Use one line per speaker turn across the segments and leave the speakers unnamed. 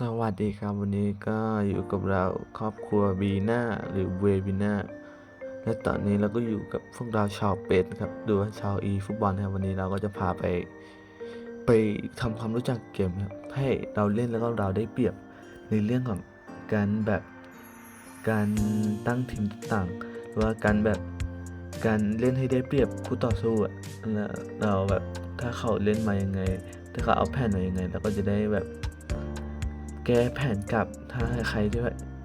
สวัสดีครับวันนี้ก็อยู่กับเราครอบครัวบีน่าหรือเวบีน่าและตอนนี้เราก็อยู่กับพวกเราชาวเป็ดครับหรือว่าชาวอีฟุตบอลนะครับวันนี้เราก็จะพาไป ไปทำความรู้จักเกมครับให้เราเล่นแล้วก็เราได้เปรียบในเรื่องของการแบบการตั้งทีมต่างหรือว่าการแบบการเล่นให้ได้เปรียบคู่ต่อสู้อะแล้วเราแบบถ้าเขาเล่นมายังไง ถ้าเขาเอาแผนมายังไงเราก็จะได้แบบ แก้แผนกลับถ้าใครที่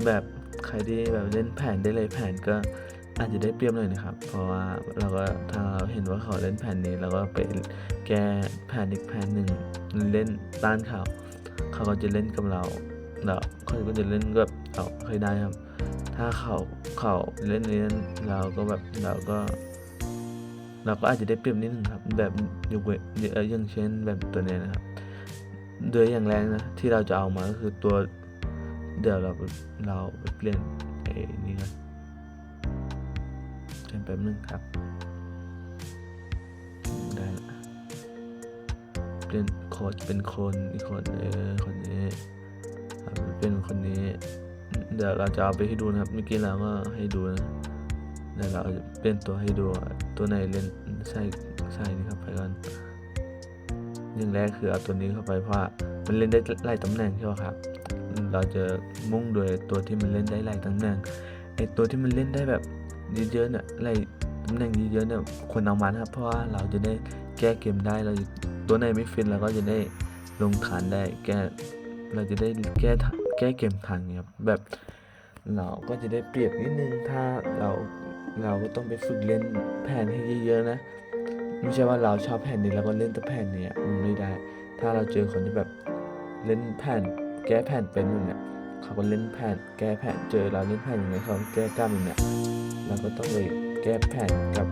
แบบใครที่แบบเล่นแผนได้เลยแผนก็อาจจะได้เปรียบหน่อยนะครับ เพราะว่าเราก็ถ้าเราเห็นว่าเขาเล่นแผนนี้เราก็ไปแก้แผนอีกแผนหนึ่งเล่นต้านเขาเขาก็จะเล่นกับเราเราเขาก็จะเล่นกับเราเคยได้ครับ ถ้าเขาเขาเล่นเนี้เราก็แบบเราก็ เราก็อาจจะได้เปรียบนิดนึงครับ แบบยกเว้นเอ่ออย่างเช่นแบบตัวเนี้ยนะครับ โดยอย่างแรกนะที่เราจะเอามาก็คือตัวเดี๋ยวเราเราไปเปลี่ยนไอ้นี่กันเปลี่ยนแป๊บนึงครับได้ละเปลี่ยนโค้ดเป็นคนอีกคนเออคนนี้ครับเป็นคนนี้เดี๋ยวเราจะเอาไปให้ดูนะครับเมื่อกี้เราก็ให้ดูนะเดี๋ยวเราจะเปลี่ยนตัวให้ดูตัวไหนเล่นใช่ใช่นี่ครับไปก่อน อย่างแรกคือเอาตัวนี้เข้าไปเพราะว่ามันเล่นได้หลายตำแหน่งใช่ไหมครับ เราจะมุ่งโดยตัวที่มันเล่นได้หลายตำแหน่งไอตัวที่มันเล่นได้แบบเยอะๆเนี่ยหลายตำแหน่งเยอะๆเนี่ยควรเอามานะครับเพราะว่าเราจะได้แก้เกมได้เราตัวไหนไม่ฟินเราก็จะได้ลงฐานได้แก้เราจะได้แก้แก้เกมทันครับแบบเราก็จะได้เปรียบนิดนึงถ้าเราเราก็ต้องไปฝึกเล่นแผนให้เยอะๆนะ ไม่ใช่ว่าเราชอบแผ่นนี้แล้วก็เล่นแต่แผ่นนี้มันไม่ได้ ถ้าเราเจอคนที่แบบเล่นแผ่น แก้แผ่นเป็นแบบเนี้ยเขาก็เล่นแผ่น แก้แผ่นเจอเราเล่นแผ่นอย่างไงเขาแก้กล้ามอย่างเนี้ยเราก็ต้องไปแก้แผ่นกับ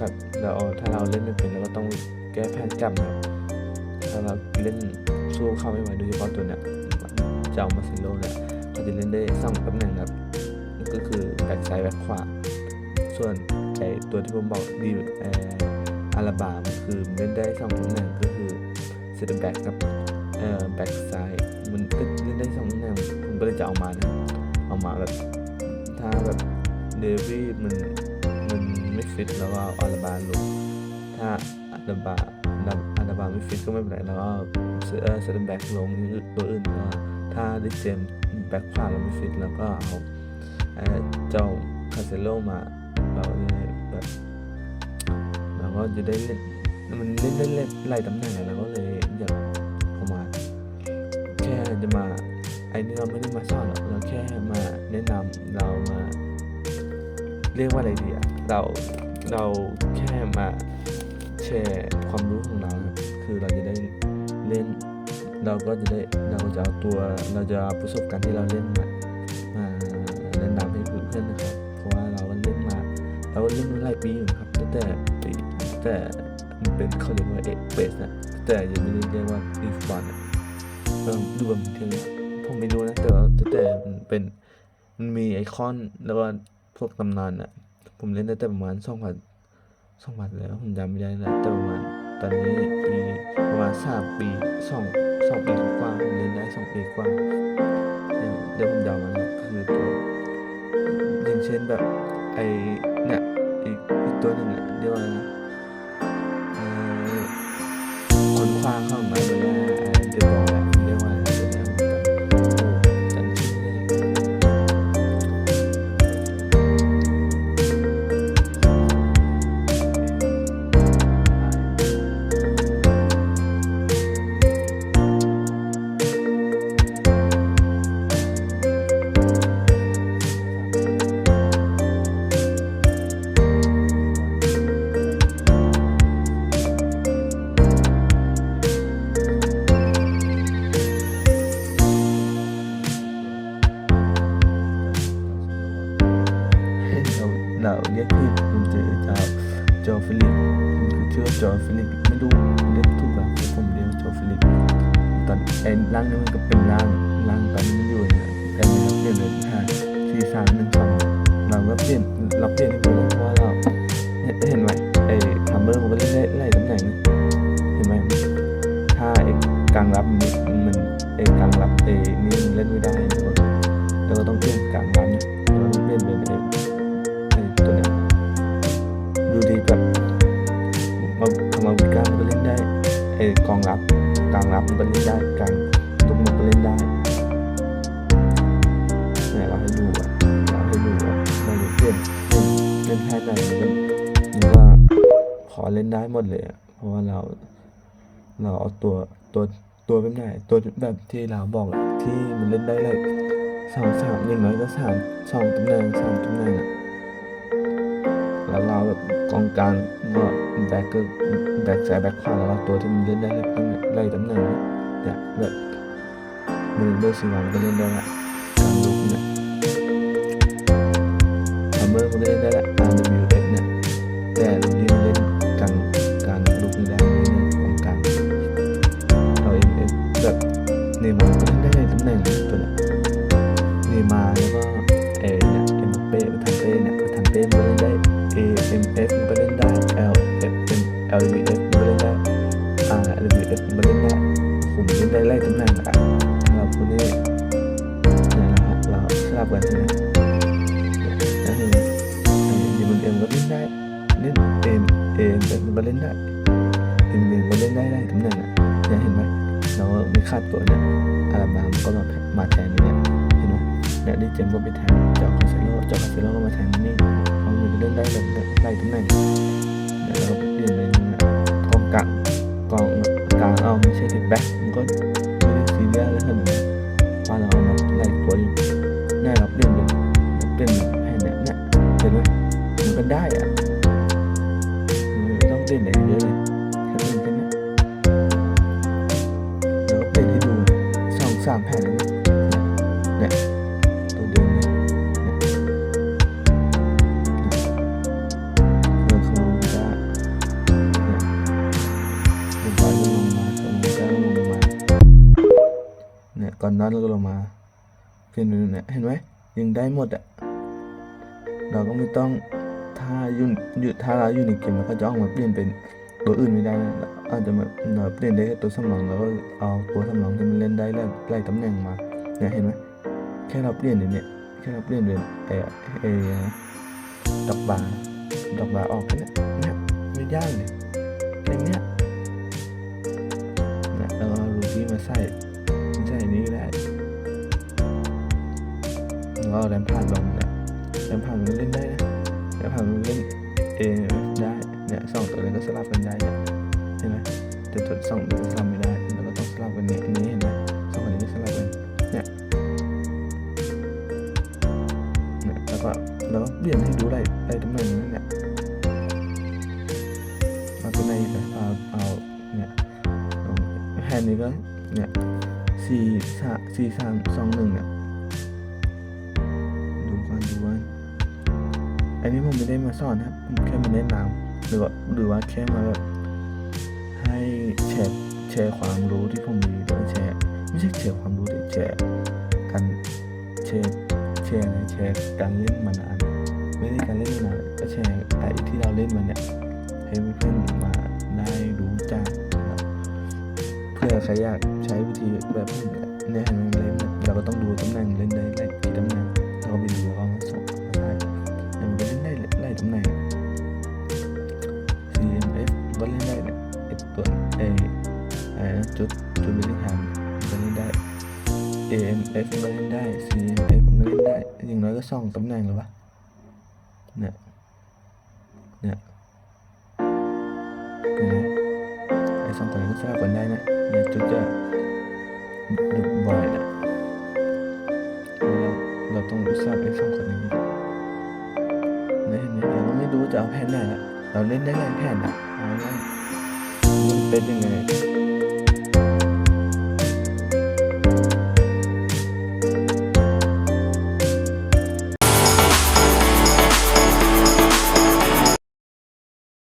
กับเราถ้าเราเล่นไม่เป็นเราก็ต้องแก้แผ่นกลับนะครับถ้าเราเล่นสู้เข้าไม่ไหวโดยเฉพาะตัวเนี้ยเจ้ามาซิโลเนี่ยเขาจะเล่นได้สองตำแหน่งครับก็คือแบ็คซ้ายแบ็คขวา ส่วนไอตัวที่ผมบอกดีเอ ออาราบามันคือเล่นได้สองตำแหน่งก็คือเซตแบ็กกับเอ่อแบ็กซ้ายมันก็เล่นได้สองตำแหน่งผมก็เลยจะเอามานะเอามาแบบถ้าแบบเดวี่มันมันไม่ฟิตแล้วก็อาอาราบาลงถ้าอาราบาอาราบาไม่ฟิตก็ไม่เป็นไรแล้วก็เซอเซตแบ็กลงตัวอื่นก็ถ้าได้เจมแบ็กขวาเราไม่ฟิตแล้วก็เอาเจ้าคาเซโลมาเราแบบ ก็จะได้เล่นมันเล่นได้เล่นหลายตำแหน่งอะเราก็เลยอยากเอามา แค่จะมาไอ้นี่เราไม่ได้มาสอนหรอกเราแค่มาแนะนำเรามาเรียกว่าอะไรดีอะเราเราแค่มาแชร์ความรู้ของเราครับคือเราจะได้เล่น เราก็จะได้เราจะเอาตัวเราจะประสบการณ์ที่เราเล่นมามาแนะนำให้เพื่อนๆนะครับเพราะว่าเราก็เล่นมา เราก็เล่นมาหลายปีอยู่ครับตั้งแต่ปี แต่มันเป็นเขาเรียกว่าเอ็กเบสนะแต่ยังไม่ได้เรียกว่าอีฟบอลนะก็ดูแบบเทียงผมไม่รู้นะแต่แต่มันเป็นมันมีไอคอนแล้วก็พวกตำนานอะผมเล่นได้แต่ประมาณสองพันสองพันแล้วผมจำไม่ได้แล้วแต่ประมาณตอนนี้ปีประมาณสามปีสองสองปีกว่าผมเล่นได้สองปีกว่าเดี๋ยวผมเดามันคือตัวอย่างเช่นแบบไอเนี่ยอีกอีกตัวหนึ่งอะเรียกว่า คนค จอฟิลิปไม่ดูเล็บทุกอะผมเรียกจอฟิลิปตอนไอ้ร่างนี้มันก็เป็นร่างร่างตอนนี้อยู่นะแต่ไม่เปลี่ยนเลยห้าสี่สามหนึ่งสองเราก็เปลี่ยนเราเปลี่ยนให้ดูเพราะว่าเราเห็นไหมไอ้ทัมเบอร์มันก็เล่นได้หล่ยตำแหน่งนะเห็นไหมถ้าไอ้กลางรับมันมันไอ้กลางรับไอ้นี่มันเล่นไม่ได้เราก็ต้องเปลี่ยนกลางรับ เล่นเล่นแค่ไหนมันก็มันก็พอเล่นได้หมดเลยเพราะว่าเรา เราเอาตัวตัวตัวแบบไหนตัวแบบที่เราบอกที่มันเล่นได้เลยสองสามอย่างน้อยก็สามสองตำแหน่งสามตำแหน่งอะแล้วเราแบบกองกลางก็แบ็คก็แบ็คซ้ายแบ็คขวาแล้วเราตัวที่มันเล่นได้เลยตำแหน่งไล่ตำแหน่งเนี่ยแบบมือเบอร์สี่วันก็เล่นได้ละการลุกเนี่ยทัมเมอร์ก็เล่น นย์มาร์ก็เล่นได้ในตำแหน่งตัวเนี้ยเนมาร์แล้วก็เอเนี่ยเอ็มเป้ประธานเป้เนี่ยประธานเป้มันก็เล่นได้ A M F มันก็เล่นได้ L F M L W F มันก็เล่นได้ R L W F มันก็เล่นได้ผมเล่นได้ไล่ตำแหน่งอะเราพูดนี่เนี่ยนะฮะเราสลับกันใช่ไหมแล้วเห็นไหมยูมันเอ็มก็เล่นได้เล่น M A M F มันก็เล่นได้เอ็มเอ็มก็เล่นได้ได้ตำแหน่งอะ คาดตัวเนี่ยอาราบามก็มามาแทนเนี่ยเห็นไหมเนี่ยดิเจมก็ไปแทนเจาคาเซโลเจาคาเซโลก็มาแทนนี่เขามันเล่นได้แบบไล่ตำแหน่งเนี่ยเราเปลี่ยนเป็นกองกลางกองกลางเอาไม่ใช่ที่แบ็คมันก็ไม่ได้ซีเรียสแล้วเห็นไหมว่าเราเอามาไล่ตัวอยู่เนี่ยเราเปลี่ยนเป็นเปลี่ยนแผนเนี่ยเนี่ยเห็นไหมมันก็ได้อะมันไม่ต้องเปลี่ยนอะไรเยอะเลย สามแผ่นเนะเนี่ยตัวเดิมเลยเนี่ยเมื่อเขาจะเนี่ยเป็นบอยก็ลงมาสมมติก็ลงมาเนี่ยก่อนนั้นก็ลงมาเปลี่ยนเป็นเนี่ยเห็นไหมยังได้หมดอะเราก็ไม่ต้องถ้ายู่อยู่ถ้าเราอยู่ในเกมเราก็จะออกมาเปลี่ยนเป็นตัวอื่นไม่ได้นะ อาจจะแบบเราเปลี่ยนได้แค่ตัวสำรองแล้วก็เอาตัวสำรองที่มันเล่นได้แล้วไล่ตำแหน่งมาเนี่ยเห็นไหมแค่เราเปลี่ยนเนี่ยแค่เราเปลี่ยนเป็นเอเออดอกบาดอกบาออกแค่เนี้ยเนี่ยไม่ยากเลยแค่เนี้ยนะแล้วก็รูบี้มาใส่ใส่นี้ก็ได้แล้วก็แรมผ่านลงเนี่ยแรมผ่านมันเล่นได้นะแรมผ่านมันเล่นเอได้เนี่ยสองตัวนี้ก็สลับกันได้เนี่ย เห็นไหมแต่ตัวสองตัวสลับไม่ได้แล้วก็ต้องสลับกันเนี่ยอันนี้เห็นไหมสองอันนี้สลับกันเนี่ยเนี่ยแล้วก็แล้วเปลี่ยนให้ดูได้ได้ตำแหน่งนั่นเนี่ยเอาตัวไหนไปเอาเอาเนี่ยลงแผ่นนี้ก็เนี่ยสี่สามสี่สามสองหนึ่งเนี่ยดูกันดูกันอันนี้ผมไม่ได้มาสอนนะครับผมแค่มาแนะนำหรือว่าหรือว่าแค่มาแบบ ชร์แชร์ความรู้ที่ผมมีหรือว่าแชร์ไม่ใช่แชร์ความรู้แต่แชร์การแชร์แชร์อะแชร์การเล่นมานานไม่ได้การเล่นมานานก็แชร์ไอ้ที่เราเล่นมาเนี่ยให้เพื่อนมาได้รู้จักเพื่อใครอยากใช้วิธีแบบเนี่ยเห็นไหมเล่นเราก็ต้องดูตำแหน่งเล่นได้ไล่กี่ตำแหน่งเราก็ไปดูแล้วก็มาส่งมาใช้เนี่ยมันก็เล่นได้ไล่ตำแหน่ง AMF ก็เล่นได้ CMF ก็เล่นได้ อย่างน้อยก็สองตำแหน่งหรือวะเนี่ยเนี่ยเห็นไหมไอสองตัวนี้ก็สลับกันได้นะเนี่ยจุดจะดุบ่อยนะเราเราต้องรู้สลับไอสองคนนี้เนี่ยเห็นไหมเราก็ไม่รู้จะเอาแผ่นไหนละเราเล่นได้หลายแผ่นอะเอาง่ายมันเป็นยังไง